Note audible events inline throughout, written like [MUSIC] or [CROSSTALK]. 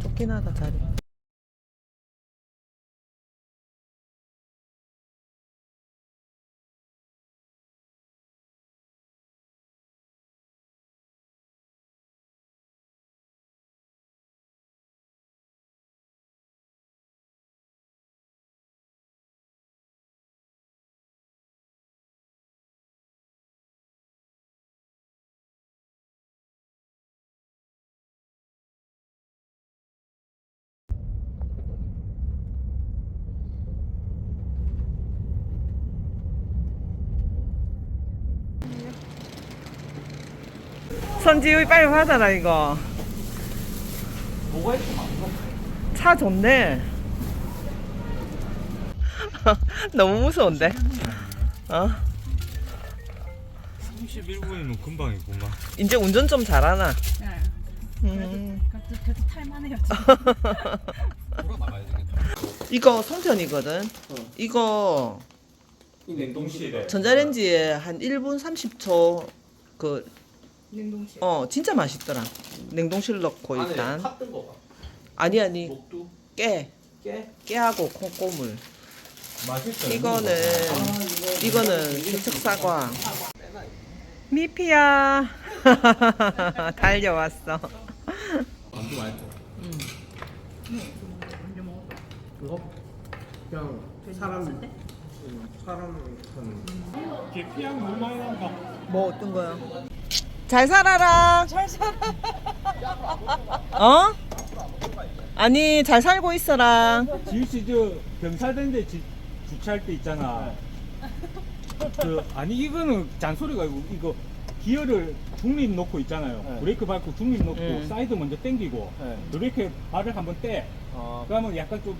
좁긴 하다 자리. 선지우 빨리 받아라 이거. 뭐가 있어? 차 좋네. [LAUGHS] 너무 무서운데. 어? 31분이면 금방이구만. 이제 운전 좀 잘하나? 네. 음. 그래도, 그래도 탈만해요. [LAUGHS] 돌아 나가야 되겠다. 이거 송편이거든. 이거 이 냉동실에. 전자레인지에 한 1분 30초 그 냉동실. 어 진짜 맛있더라. 냉동실 넣고 일단 팥 뜬 거 봐. 아니 아니 목두. 깨 깨. 깨하고 콩고물. 맛있어. 이거는 이거는 개척 사과. 미피야 달려왔어. 안주 맛있어. 이거 그냥 사람 사람 계피향 너무 많이 난다. 뭐 어떤 거야? 잘 살아라. 잘 살아. 어? 아니 잘 살고 있어라. 지우 씨저 병살된데 주차할 때 있잖아. 그 아니 이거는 잔소리가 아니고 이거 기어를 중립 놓고 있잖아요. 네. 브레이크 밟고 중립 놓고 음. 사이드 먼저 당기고 네. 이렇게 발을 한번 떼. 아, 그러면 약간 좀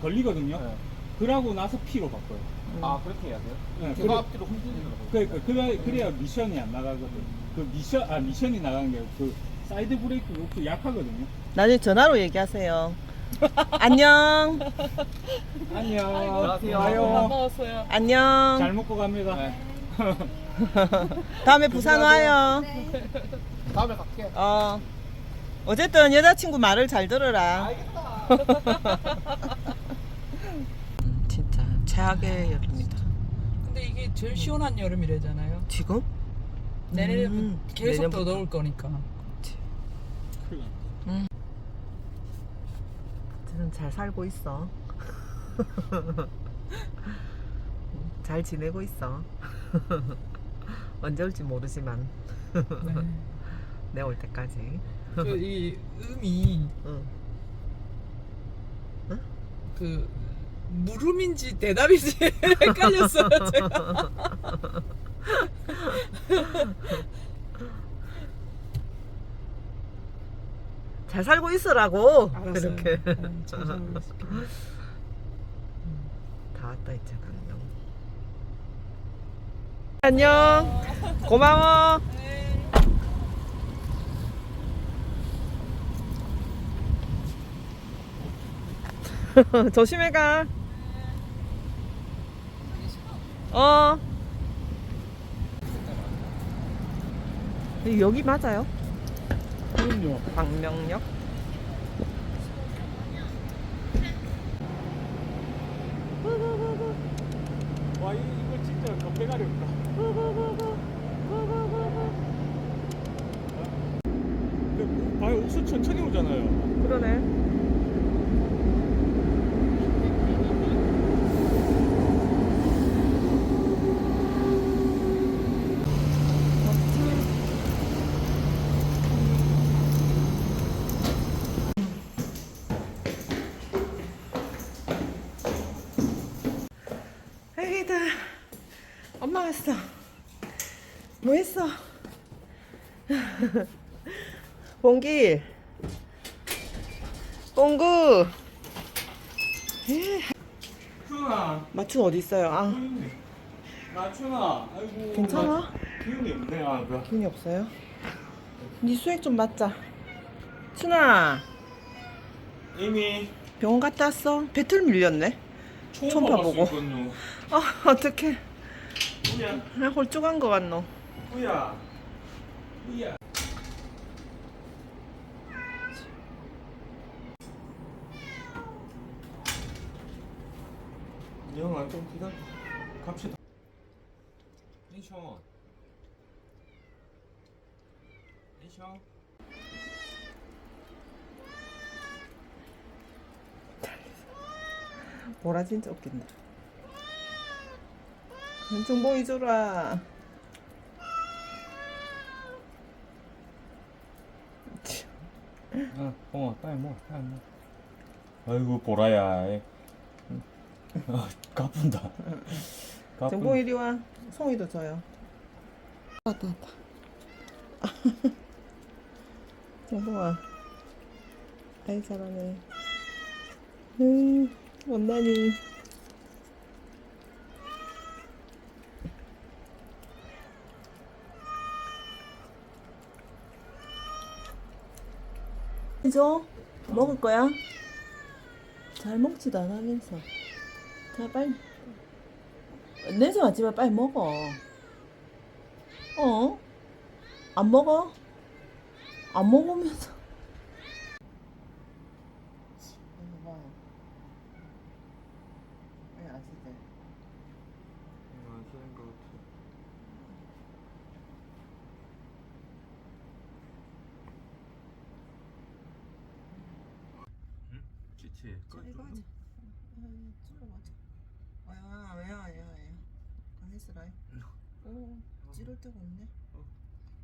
걸리거든요. 네. 그러고 나서 P로 바꿔요. 아 그렇게 해야 돼요? 네, 제가 그래- 앞뒤로 흔들리더라고요. 그러니까 그래, 그래야 미션이 안 나가거든. 그 미션 아 미션이 나가는 게그 사이드 브레이크 욕도 약하거든요. 나중에 전화로 얘기하세요. 안녕. 안녕. 안녕하세요. 먹었어요. 안녕. 잘 먹고 갑니다. 네. [LAUGHS] 다음에 부산 와요. 다음에 갈게. 어. 어쨌든 여자친구 말을 잘 들어라. 진짜 [LAUGHS] 최악의 여름이다. 근데 이게 제일 시원한 여름이래잖아요. 지금? 내년에는 음, 계속 더 내년부터. 더울 거니까. 큰일 났네. 어쨌든 잘 살고 있어. [LAUGHS] 잘 지내고 있어. [LAUGHS] 언제 올지 모르지만 네. [LAUGHS] 내올 때까지. 그이 음이 응. 그 물음인지 대답인지 [LAUGHS] 헷갈렸어요 제가. [LAUGHS] 잘 살고 있으라고. 알았어요. 이렇게 네, 잘 살고 있을게요. 다 왔다 이제 안녕. 안녕. 고마워. [LAUGHS] 조심해 가. 어. 여기 맞아요? 그럼요. 광명역? 와 이- 이거 진짜 겁대가리 없다. 근데 봐요 옥수 천천히 오잖아요. 그러네. 애기들, 엄마 왔어. 뭐 했어? [LAUGHS] 봉기. 봉구. 춘아, 마춘 어디 있어요? 아, 나 춘아. 아이고. 괜찮아? 나 기운이 없네. 아, 그. 기운이 없어요? 네 수액 좀 맞자. 춘아, 이미 병원 갔다 왔어? 배틀 밀렸네. 처음 봐보고. 아 어떡해. 뭐야? 나 홀쭉한 거 같노. 뭐야? 뭐야? 영아 좀 기다 갑시다. 인션. 인션. 보라 진짜 웃긴다. 좀 보여줘라. 어, 어, 빨리 먹어, 빨리 먹어. 아이고 보라야. 에. 아, 가쁜다. 정보 이리 와. 송이도 줘요. 왔다 왔다. 정보아. 아이 잘하네. 음, 못나니. 줘? 먹을 거야? 잘 먹지도 않으면서. 자, 빨리. 내지 마지만 빨리 먹어. 어? 안 먹어? 안 먹으면서. 왜 아시대? 아시는 것 같아. 응? 지치. 자, 이거 하자. 찔러보자. 아, 왜야, 왜야, 왜야. 강했으라. 오, 찌를 데가 없네. 어.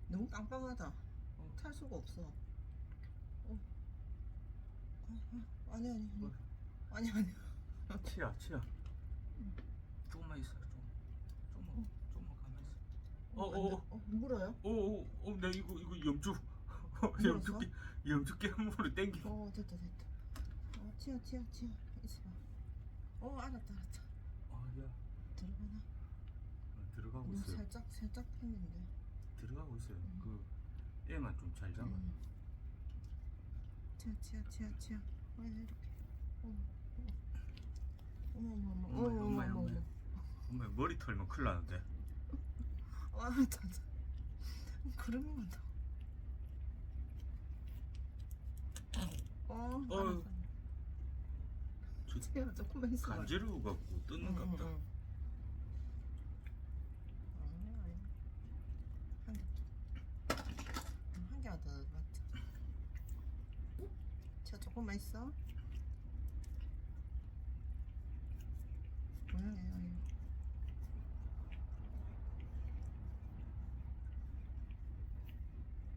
너무 빵빵하다. 탈 수가 없어. 어. 아, 아, 아니, 아니, 아니. 아니, 아니. 치야, 치야. 조금만 있어, 좀. 조금만, 조금만 가만 있어. 어, 어, 어. 어, 물어요? 오, 오, 오, 나 이거 이거 염주? 염주깨 염주깨 물을 땡겨. 어, 됐다, 됐다. 어, 튀어, 튀어, 튀어. 있어봐. 어, 알았다, 알았다. 아, 야, 들어가나? 어, 들어가고 있어요. 살짝, 살짝 했는데. 들어가고 있어요. 그 애만 좀 잘 잡아. 음. 튀어, 튀어, 튀어, 튀어. 왜 이렇게? 어. 어머, 어머, 어머, 엄마, 어머, 엄마, 어머, 엄마. 어머. 엄마 머리 털면 큰일 나는데. 아, 진짜. 그러면 더. 어, 어. 알았어. 저 튀어, 조금만 있어. 간지러워 갖고 뜯는 것 같다. 한 개. 더. 자, 조금만 있어.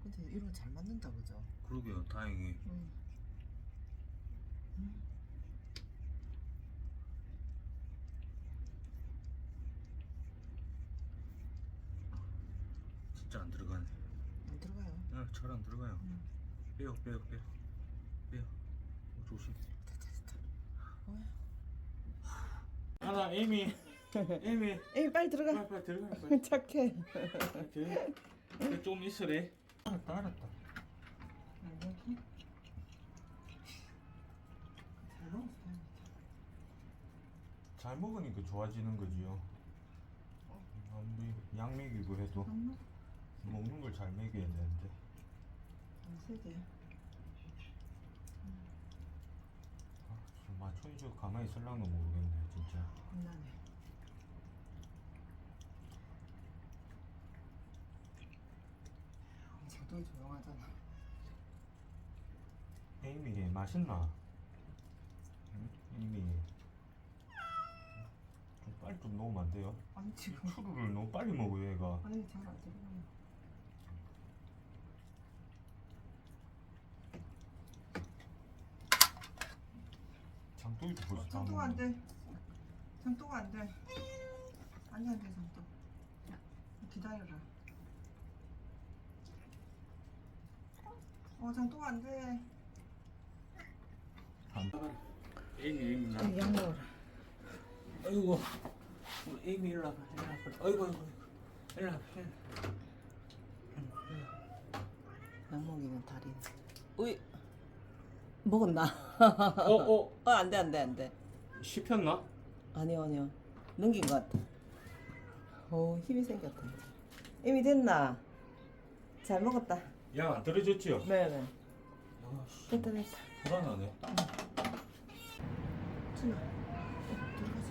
근데 이런 거 잘 맞는다, 그죠? 그러게요, 다행히. 응. 진짜 안 들어가네. 안 들어가요. 아, 잘안 들어가요. 응. 빼요, 빼요, 빼요, 빼요. 어, 조심. 됐다, 됐다. 어. 하나, 에이미, 에이미. 에이, 빨리 들어가. 빨리 빨리 들어가. 빨리. [LAUGHS] 착해. 들어가. 좀 있으래. 알았다, 알았다. 잘 먹었어. 잘 먹으니까 좋아지는 거지요. 아무리 양 먹이고 해도. 먹는 걸 잘 먹여야 되는데. 세 개. 아, 저 가만히 있을랑도 모르겠네, 진짜. 겁나네. 장동이 조용하잖아. 에이미 맛있나? 응? 에이미. 좀 빨리 좀 넣으면 안 돼요? 아니 지금 추루를 너무 빨리 먹어요, 얘가. 아니 잘안 들어가요. 장독이도 벌써 다 장도가 안. 돼. 장도가 안 돼. 아니 안 돼, 장도. 기다려라. 어, 장도가 안 돼. 안 에이미, 에이미, 나. 양 먹어라. 아이고, 우리 에이미 일로 와봐, 일로 와봐. 아이고, 아이고, 아이고. 일로 와봐, 일로 양 먹이는 다리. 우이 먹었나? 어, 어. 어, 안 돼, 안 돼, 안 돼. 씹혔나? 아니요, 아니요. 넘긴 것 같아. 오, 힘이 생겼다. 이미 됐나? 잘 먹었다. 양안 떨어졌지요? 네네. 아, 씨, 됐다, 됐다. 불안하네. 준아. 어, 들어가자,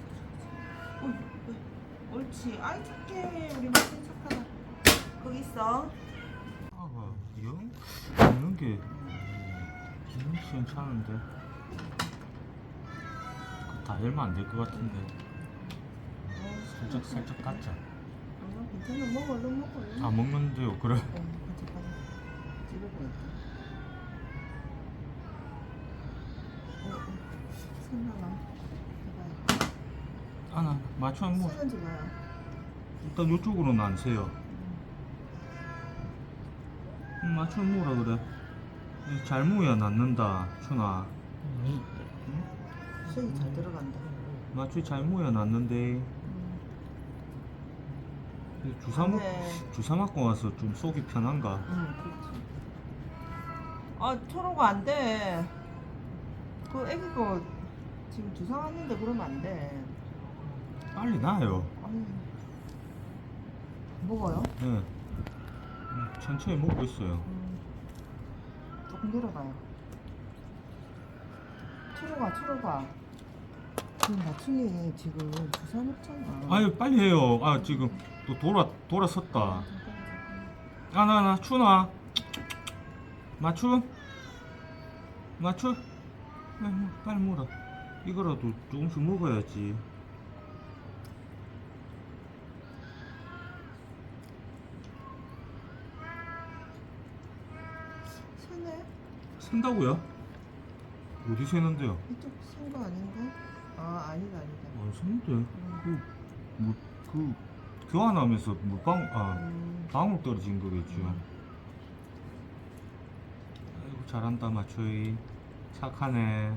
들어가자. 옳지. 아이 착해. 우리 마틴 착하다. 거기 있어. 아가 영 먹는 게영 시원찮은데 다 열면 안될 것 같은데 살짝 살짝 깎자 어, 괜찮아. 먹어. 얼른 먹어. 얼른. 다 먹는데요 그래 어, 가자. 어, 어. 생각나. 해봐요. 아나 맞춰 뭐 세는지 봐요. 일단 이쪽으로는 안 세요 음, 맞춰 뭐라 그래 이잘 모야 낫는다 춘아 수 익이 잘 들어간다. 맞춰 잘 모야 낫는데 음. 이 주사 먹 네. 주사 맞고 와서 좀 속이 편한가 응, 그렇지. 아, 초로가 안 돼. 그 애기 거 지금 주사 왔는데 그러면 안 돼. 빨리 나요 아니. 먹어요? 예 음, 천천히 먹고 있어요 음. 조금 내려가요. 초로가, 초로가. 지금 나춘이 지금 주사 놓잖아. 아유 빨리 해요 아 지금 또 돌아 돌아섰다. 아나나 추나 맞춤 맞춤 뭐, 빨리 먹어라 이거라도 조금씩 먹어야지 세네? 센다고요? 어디 세는데요? 이쪽 센거 아닌가? 아, 아니다, 아니다. 안 세는데 음. 그, 뭐, 그 교환하면서 물방 아 음. 방울 떨어진 거겠죠 음. 아이고 잘한다 마초이 착하네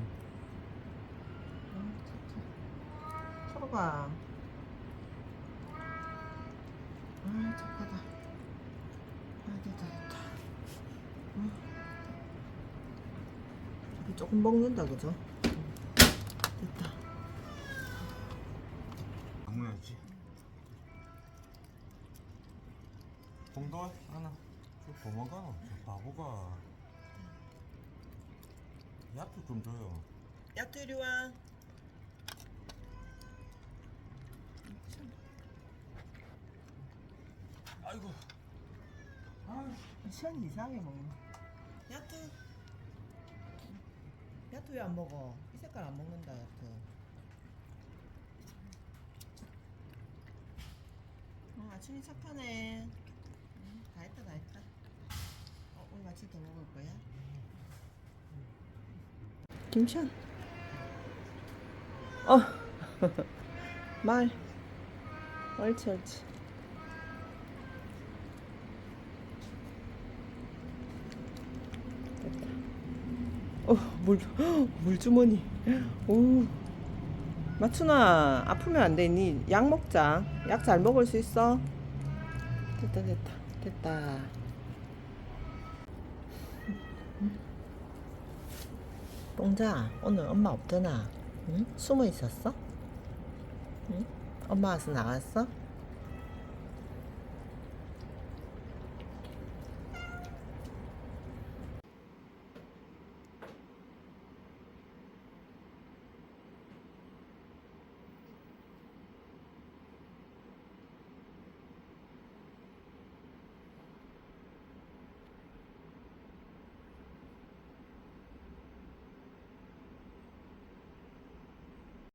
음, 착해. 초로가. 아, 착하다. 아, 됐다, 됐다. 음. 이렇게 조금 먹는다, 그죠? 먹어야지 봉돌 하나 저 도망가 저 바보가 약도 좀 줘요 야투 이리 와. 아이고 시간이 이상해 먹는. 야투. 야투 왜안 먹어? 이 색깔 안 먹는다 야투. 어, 아침이 착하네. 응, 다 했다 다 했다. 어, 오늘 아침 더 먹을 거야? 김찬. 어. [LAUGHS] 말. 옳지 옳지. 됐다. 어, 물, [GASPS] 물주머니. 오. 마춘아, 아프면 안 되니? 약 먹자. 약 잘 먹을 수 있어? 됐다, 됐다, 됐다. [LAUGHS] 뽕자, 오늘 엄마 없잖아. 응? 숨어 있었어? 응? 엄마 와서 나왔어?